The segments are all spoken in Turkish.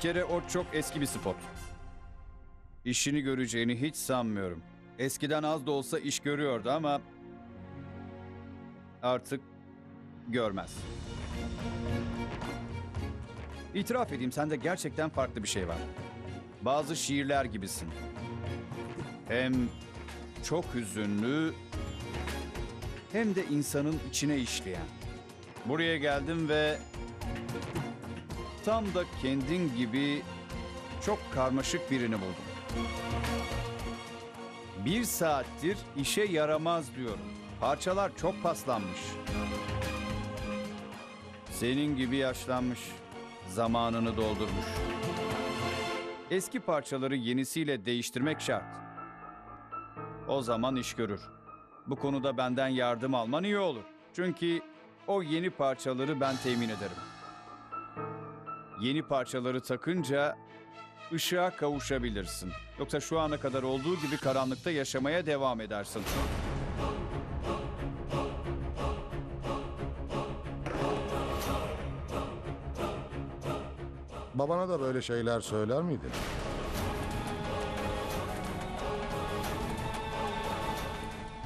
Kere o çok eski bir spot. İşini göreceğini hiç sanmıyorum. Eskiden az da olsa iş görüyordu ama artık görmez. İtiraf edeyim sende gerçekten farklı bir şey var. Bazı şiirler gibisin. Hem çok hüzünlü hem de insanın içine işleyen. Buraya geldim ve tam da kendin gibi çok karmaşık birini buldum. Bir saattir işe yaramaz diyorum. Parçalar çok paslanmış. Senin gibi yaşlanmış. Zamanını doldurmuş. Eski parçaları yenisiyle değiştirmek şart. O zaman iş görür. Bu konuda benden yardım alman iyi olur. Çünkü o yeni parçaları ben temin ederim. Yeni parçaları takınca ışığa kavuşabilirsin. Yoksa şu ana kadar olduğu gibi karanlıkta yaşamaya devam edersin. Babana da böyle şeyler söyler miydin?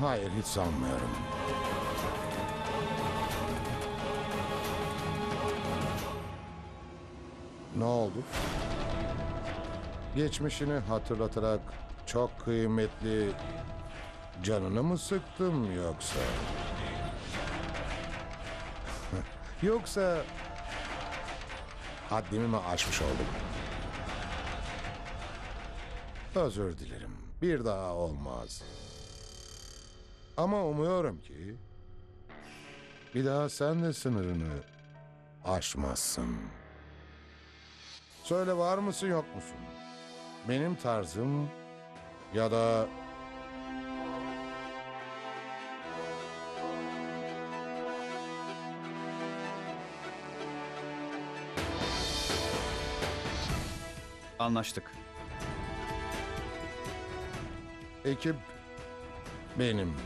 Hayır hiç sanmıyorum. Ne oldu? Geçmişini hatırlatarak çok kıymetli canını mı sıktım yoksa? yoksa haddimi mi aşmış oldum? Özür dilerim. Bir daha olmaz. Ama umuyorum ki bir daha sen de sınırını aşmazsın. Söyle var mısın yok musun? Benim tarzım ya da Anlaştık. ekip benim.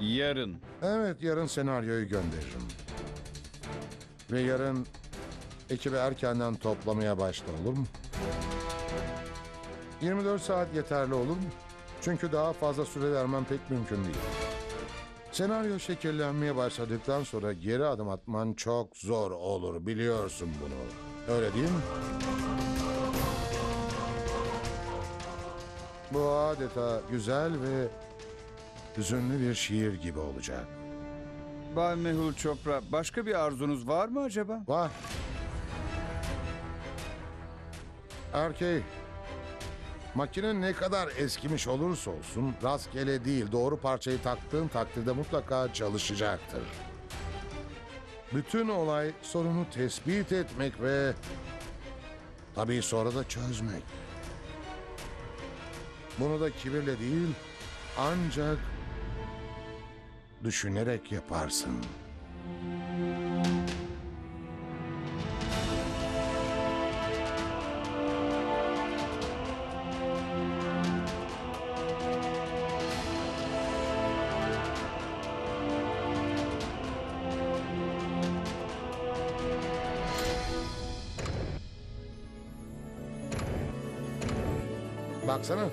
Yarın. Evet, yarın senaryoyu gönderirim. Ve yarın ekibi erkenden toplamaya başla olur mu? 24 saat yeterli olur mu? Çünkü daha fazla süre vermem pek mümkün değil. Senaryo şekillenmeye başladıktan sonra geri adım atman çok zor olur biliyorsun bunu. Öyle değil mi? Bu adeta güzel ve hüzünlü bir şiir gibi olacak. Bay Mehul Chopra başka bir arzunuz var mı acaba? Var. Erkey, makine ne kadar eskimiş olursa olsun rastgele değil doğru parçayı taktığın takdirde mutlaka çalışacaktır. Bütün olay sorunu tespit etmek ve tabii sonra da çözmek. Bunu da kibirle değil ancak düşünerek yaparsın. Baksana.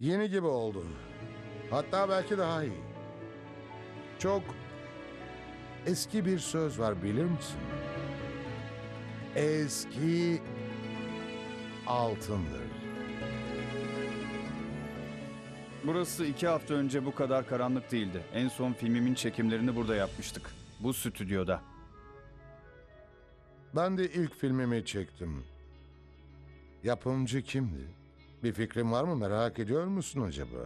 Yeni gibi oldu. Hatta belki daha iyi. Çok eski bir söz var bilir misin? Eski altındır. Burası iki hafta önce bu kadar karanlık değildi. En son filmimin çekimlerini burada yapmıştık. Bu stüdyoda. Ben de ilk filmimi çektim. Yapımcı kimdi? Bir fikrin var mı merak ediyor musun acaba?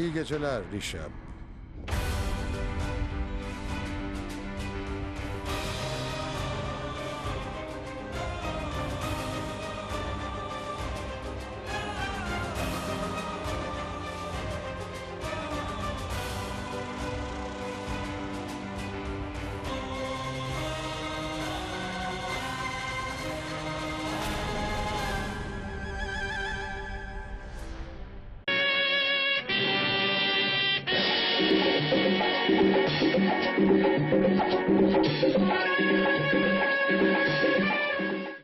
İyi geceler Rişap. Thank you.